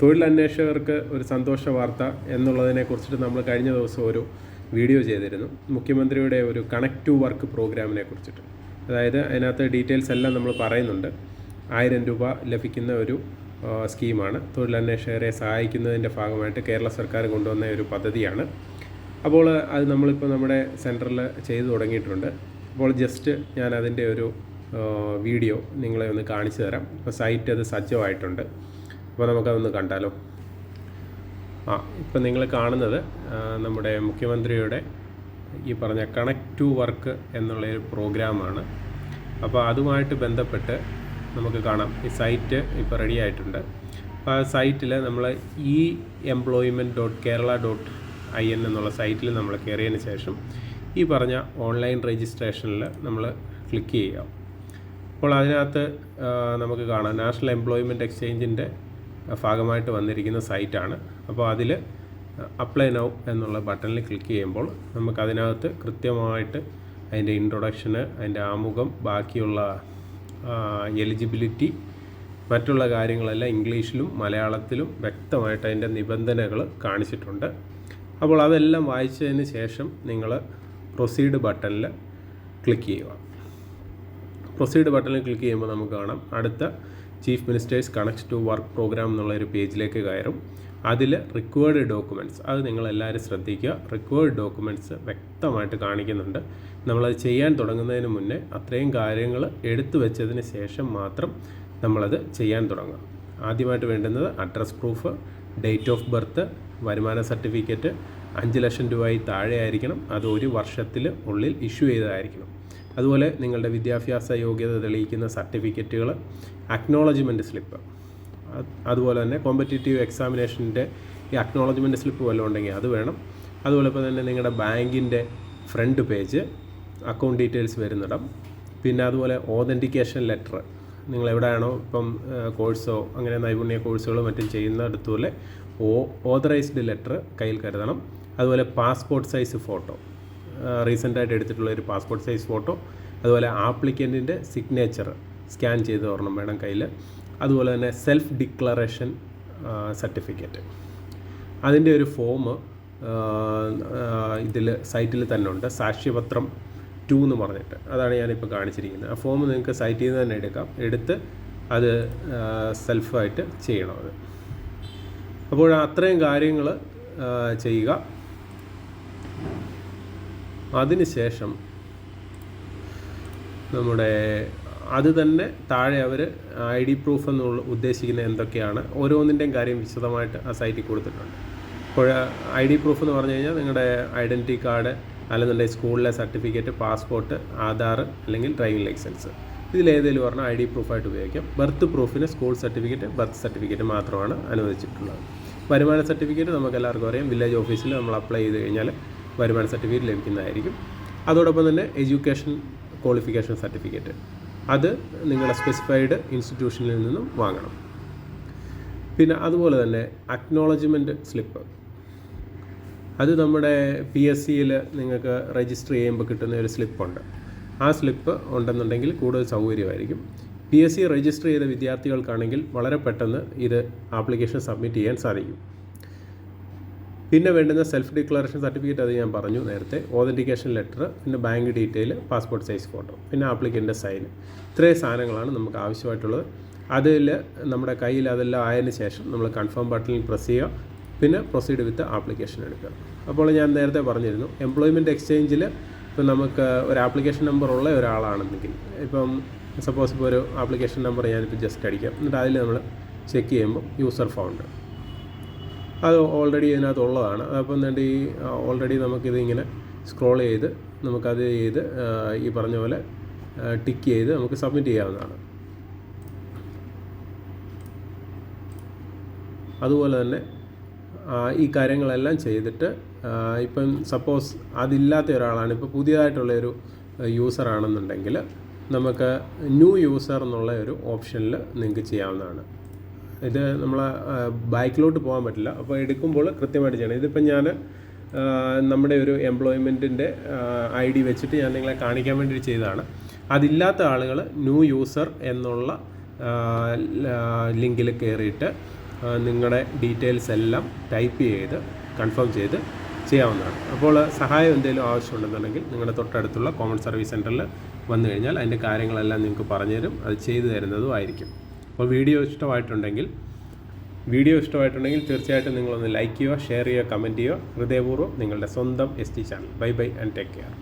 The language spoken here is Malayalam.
തൊഴിലന്വേഷകർക്ക് ഒരു സന്തോഷ വാർത്ത എന്നുള്ളതിനെ കുറിച്ചിട്ട് നമ്മൾ കഴിഞ്ഞ ദിവസം ഒരു വീഡിയോ ചെയ്തിരുന്നു. മുഖ്യമന്ത്രിയുടെ ഒരു കണക്ട് ടു വർക്ക് പ്രോഗ്രാമിനെ കുറിച്ചിട്ട്. അതായത് അതിനകത്ത് ഡീറ്റെയിൽസ് എല്ലാം നമ്മൾ പറയുന്നുണ്ട്. ആയിരം രൂപ ലഭിക്കുന്ന ഒരു സ്കീമാണ്. തൊഴിലന്വേഷകരെ സഹായിക്കുന്നതിന്റെ ഭാഗമായിട്ട് കേരള സർക്കാർ കൊണ്ടുവന്ന ഒരു പദ്ധതിയാണ്. അപ്പോൾ അത് നമ്മളിപ്പോൾ നമ്മുടെ സെന്ററിൽ ചെയ്തു തുടങ്ങിയിട്ടുണ്ട്. അപ്പോൾ ജസ്റ്റ് ഞാൻ അതിന്റെ ഒരു വീഡിയോ നിങ്ങളെ ഒന്ന് കാണിച്ചു തരാം. ഇപ്പോൾ സൈറ്റ് അത് സജ്ജമായിട്ടുണ്ട്. അപ്പോൾ നമുക്കതൊന്ന് കണ്ടാലോ? ആ ഇപ്പം നിങ്ങൾ കാണുന്നത് നമ്മുടെ മുഖ്യമന്ത്രിയുടെ ഈ പറഞ്ഞ കണക്ട് ടു വർക്ക് എന്നുള്ള ഒരു പ്രോഗ്രാമാണ്. അപ്പോൾ അതുമായിട്ട് ബന്ധപ്പെട്ട് നമുക്ക് കാണാം. ഈ സൈറ്റ് ഇപ്പോൾ റെഡി ആയിട്ടുണ്ട്. അപ്പോൾ ആ സൈറ്റിൽ നമ്മൾ e employment dot Kerala dot I N എന്നുള്ള സൈറ്റിൽ നമ്മൾ കയറിയതിന് ശേഷം ഈ പറഞ്ഞ ഓൺലൈൻ രജിസ്ട്രേഷനിൽ നമ്മൾ ക്ലിക്ക് ചെയ്യാം. അപ്പോൾ അതിനകത്ത് നമുക്ക് കാണാം. നാഷണൽ എംപ്ലോയ്മെന്റ് എക്സ്ചേഞ്ചിന്റെ ഭാഗമായിട്ട് വന്നിരിക്കുന്ന സൈറ്റാണ്. അപ്പോൾ അതിൽ അപ്ലൈ നൗ എന്നുള്ള ബട്ടണിൽ ക്ലിക്ക് ചെയ്യുമ്പോൾ നമുക്ക് അതിനകത്ത് കൃത്യമായിട്ട് അതിന്റെ ഇൻട്രൊഡക്ഷന് അതിന്റെ ആമുഖം ബാക്കിയുള്ള എലിജിബിലിറ്റി മറ്റുള്ള കാര്യങ്ങളെല്ലാം ഇംഗ്ലീഷിലും മലയാളത്തിലും വ്യക്തമായിട്ട് അതിന്റെ നിബന്ധനകൾ കാണിച്ചിട്ടുണ്ട്. അപ്പോൾ അതെല്ലാം വായിച്ചതിന് ശേഷം നിങ്ങൾ പ്രൊസീഡ് ബട്ടണിൽ ക്ലിക്ക് ചെയ്യുക. പ്രൊസീഡ് ബട്ടണിൽ ക്ലിക്ക് ചെയ്യുമ്പോൾ നമുക്ക് കാണാം. അടുത്ത chief minister's connect to work program എന്നുള്ള ഒരു പേജിലേക്ക് കയറും. അതിൽ റിക്വേർഡ് ഡോക്യുമെന്റ്സ് അത് നിങ്ങളെല്ലാവരും ശ്രദ്ധിക്കുക. റിക്വേർഡ് ഡോക്യുമെന്റ്സ് വ്യക്തമായിട്ട് കാണിക്കുന്നുണ്ട്. നമ്മളത് ചെയ്യാൻ തുടങ്ങുന്നതിന് മുന്നേ അത്രയും കാര്യങ്ങൾ എടുത്തു വെച്ചതിന് ശേഷം മാത്രം നമ്മളത് ചെയ്യാൻ തുടങ്ങുക. ആദ്യമായിട്ട് വേണ്ടുന്നത് address proof date of birth വരുമാന സർട്ടിഫിക്കറ്റ് അഞ്ച് ലക്ഷം രൂപയിൽ താഴെ ആയിരിക്കണം അത് ഒരു വർഷത്തിൽ ഉള്ളിൽ ഇഷ്യൂ ചെയ്തതായിരിക്കണം. അതുപോലെ നിങ്ങളുടെ വിദ്യാഭ്യാസ യോഗ്യത തെളിയിക്കുന്ന സർട്ടിഫിക്കറ്റുകൾ അക്നോളജ്മെന്റ് സ്ലിപ്പ് അതുപോലെ തന്നെ കോമ്പറ്റേറ്റീവ് എക്സാമിനേഷന്റെ ഈ അക്നോളജ്മെന്റ് സ്ലിപ്പ് വല്ലതും ഉണ്ടെങ്കിൽ അത് വേണം. അതുപോലെ തന്നെ നിങ്ങളുടെ ബാങ്കിന്റെ ഫ്രണ്ട് പേജ് അക്കൗണ്ട് ഡീറ്റെയിൽസ് വരുന്നിടം. പിന്നെ അതുപോലെ ഓതന്റിക്കേഷൻ ലെറ്റർ നിങ്ങൾ എവിടെയാണോ ഇപ്പം കോഴ്സോ അങ്ങനെ നൈപുണ്യ കോഴ്സുകളോ മറ്റും ചെയ്യുന്നിടത്തുപോലെ ഓ ഓതറൈസ്ഡ് ലെറ്റർ കയ്യിൽ കരുതണം. അതുപോലെ പാസ്പോർട്ട് സൈസ് ഫോട്ടോ റീസെന്റായിട്ട് എടുത്തിട്ടുള്ള ഒരു പാസ്പോർട്ട് സൈസ് ഫോട്ടോ അതുപോലെ ആപ്ലിക്കന്റിന്റെ സിഗ്നേച്ചർ സ്കാൻ ചെയ്ത് ഓർണം വേണം കയ്യിൽ. അതുപോലെ തന്നെ സെൽഫ് ഡിക്ലറേഷൻ സർട്ടിഫിക്കറ്റ് അതിന്റെ ഒരു ഫോം ഇതിൽ സൈറ്റിൽ തന്നെ ഉണ്ട്. സാക്ഷ്യപത്രം ടു എന്ന് പറഞ്ഞിട്ട്. അതാണ് ഞാനിപ്പോൾ കാണിച്ചിരിക്കുന്നത്. ആ ഫോം നിങ്ങൾക്ക് സൈറ്റിൽ നിന്ന് തന്നെ എടുക്കാം. എടുത്ത് അത് സെൽഫായിട്ട് ചെയ്യണം അത്. അപ്പോൾ അത്രയും കാര്യങ്ങൾ ചെയ്യുക. അതിനുശേഷം നമ്മുടെ അത് തന്നെ താഴെ അവർ ഐ ഡി പ്രൂഫ് എന്നുള്ള ഉദ്ദേശിക്കുന്ന എന്തൊക്കെയാണ്? ഓരോന്നിന്റെയും കാര്യം വിശദമായിട്ട് ആ സൈറ്റിൽ കൊടുത്തിട്ടുണ്ട്. അപ്പോൾ ഐ ഡി പ്രൂഫ് എന്ന് പറഞ്ഞു കഴിഞ്ഞാൽ നിങ്ങളുടെ ഐഡന്റി കാർഡ് അല്ലെന്നുണ്ടെങ്കിൽ സ്കൂളിലെ സർട്ടിഫിക്കറ്റ് പാസ്പോർട്ട് ആധാർ അല്ലെങ്കിൽ ഡ്രൈവിംഗ് ലൈസൻസ്. ഇതിലേതെങ്കിലും പറഞ്ഞാൽ ഐ ഡി പ്രൂഫായിട്ട് ഉപയോഗിക്കാം. ബർത്ത് പ്രൂഫിന് സ്കൂൾ സർട്ടിഫിക്കറ്റ് ബർത്ത് സർട്ടിഫിക്കറ്റ് മാത്രമാണ് അനുവദിച്ചിട്ടുള്ളത്. വരുമാന സർട്ടിഫിക്കറ്റ് നമുക്ക് എല്ലാവർക്കും അറിയാം. വില്ലേജ് ഓഫീസിൽ നമ്മൾ അപ്ലൈ ചെയ്ത് കഴിഞ്ഞാൽ വരുമാന സർട്ടിഫിക്കറ്റ് ലഭിക്കുന്നതായിരിക്കും. അതോടൊപ്പം തന്നെ എഡ്യൂക്കേഷൻ ക്വാളിഫിക്കേഷൻ സർട്ടിഫിക്കറ്റ്. അത് നിങ്ങളുടെ സ്പെസിഫൈഡ് ഇൻസ്റ്റിറ്റ്യൂഷനിൽ നിന്നും വാങ്ങണം. പിന്നെ അതുപോലെ തന്നെ അക്നോളജ്മെന്റ് സ്ലിപ്പ് അത് നമ്മുടെ പി എസ് സിയിൽ നിങ്ങൾക്ക് രജിസ്റ്റർ ചെയ്യുമ്പോൾ കിട്ടുന്ന ഒരു സ്ലിപ്പുണ്ട് ആ സ്ലിപ്പ് ഉണ്ടെന്നുണ്ടെങ്കിൽ കൂടുതൽ സൗകര്യമായിരിക്കും. പി എസ് സി രജിസ്റ്റർ ചെയ്ത വിദ്യാർത്ഥികൾക്കാണെങ്കിൽ വളരെ പെട്ടെന്ന് ഇത് ആപ്ലിക്കേഷൻ സബ്മിറ്റ് ചെയ്യാൻ സാധിക്കും. പിന്നെ വേണ്ടുന്ന സെൽഫ് ഡിക്ലറേഷൻ സർട്ടിഫിക്കറ്റ് അത് ഞാൻ പറഞ്ഞു നേരത്തെ. ഓതന്റിക്കേഷൻ ലെറ്റർ പിന്നെ bank detail passport size photo പിന്നെ ആപ്ലിക്കന്റെ സൈൻ ഇത്രയും സാധനങ്ങളാണ് നമുക്ക് ആവശ്യമായിട്ടുള്ളത്. അതിൽ നമ്മുടെ കയ്യിൽ അതെല്ലാം ആയതിനു ശേഷം നമ്മൾ കൺഫേം ബട്ടണിൽ പ്രസ് ചെയ്യുക. പിന്നെ പ്രൊസീഡ് വിത്ത് ആപ്ലിക്കേഷൻ എടുക്കുക. അപ്പോൾ ഞാൻ നേരത്തെ പറഞ്ഞിരുന്നു എംപ്ലോയ്മെന്റ് എക്സ്ചേഞ്ചിൽ ഇപ്പം നമുക്ക് ഒരു ആപ്ലിക്കേഷൻ നമ്പർ ഉള്ള ഒരാളാണെന്നെങ്കിൽ ഇപ്പം സപ്പോസ് ഇപ്പോൾ ഒരു ആപ്ലിക്കേഷൻ നമ്പർ ഞാനിപ്പോൾ ജസ്റ്റ് അടിക്കാം. എന്നിട്ട് അതിൽ നമ്മൾ ചെക്ക് ചെയ്യുമ്പോൾ യൂസർ ഫൗണ്ട് അത് ഓൾറെഡി ഇതിനകത്തുള്ളതാണ്. അപ്പം എന്നിട്ട് ഈ ഓൾറെഡി നമുക്കിതിങ്ങനെ സ്ക്രോൾ ചെയ്ത് നമുക്കത് ചെയ്ത് ഈ പറഞ്ഞ പോലെ ടിക്ക് ചെയ്ത് നമുക്ക് സബ്മിറ്റ് ചെയ്യാവുന്നതാണ്. അതുപോലെ തന്നെ ഈ കാര്യങ്ങളെല്ലാം ചെയ്തിട്ട് ഇപ്പം സപ്പോസ് അതില്ലാത്ത ഒരാളാണ് ഇപ്പോൾ പുതിയതായിട്ടുള്ള ഒരു യൂസർ ആണെന്നുണ്ടെങ്കിൽ നമുക്ക് ന്യൂ യൂസർ എന്നുള്ള ഒരു ഓപ്ഷനിൽ നിങ്ങൾക്ക് ചെയ്യാവുന്നതാണ്. ഇത് നമ്മളെ ബാക്കിലോട്ട് പോകാൻ പറ്റില്ല. അപ്പോൾ എടുക്കുമ്പോൾ കൃത്യമായിട്ട് ചെയ്യണം. ഇതിപ്പോൾ ഞാൻ നമ്മുടെ ഒരു എംപ്ലോയ്മെന്റിന്റെ ഐ ഡി വെച്ചിട്ട് ഞാൻ നിങ്ങളെ കാണിക്കാൻ വേണ്ടി ചെയ്തതാണ്. അതില്ലാത്ത ആളുകൾ ന്യൂ യൂസർ എന്നുള്ള ലിങ്കിൽ കയറിയിട്ട് നിങ്ങളുടെ ഡീറ്റെയിൽസ് എല്ലാം ടൈപ്പ് ചെയ്ത് കൺഫേം ചെയ്ത് ചെയ്യാവുന്നതാണ്. അപ്പോൾ സഹായം എന്തെങ്കിലും ആവശ്യമുണ്ടെന്നുണ്ടെങ്കിൽ നിങ്ങളുടെ തൊട്ടടുത്തുള്ള കോമൺ സർവീസ് സെന്ററിൽ വന്നു കഴിഞ്ഞാൽ അതിന്റെ കാര്യങ്ങളെല്ലാം നിങ്ങൾക്ക് പറഞ്ഞുതരും. അത് ചെയ്തു തരുന്നതും ആയിരിക്കും. അപ്പോൾ വീഡിയോ ഇഷ്ടമായിട്ടുണ്ടെങ്കിൽ വീഡിയോ ഇഷ്ടമായിട്ടുണ്ടെങ്കിൽ തീർച്ചയായിട്ടും നിങ്ങളൊന്ന് ലൈക്ക് ചെയ്യുക ഷെയർ ചെയ്യുക കമന്റ് ചെയ്യുക. ഹൃദയപൂർവം നിങ്ങളുടെ സ്വന്തം S T channel bye bye and take care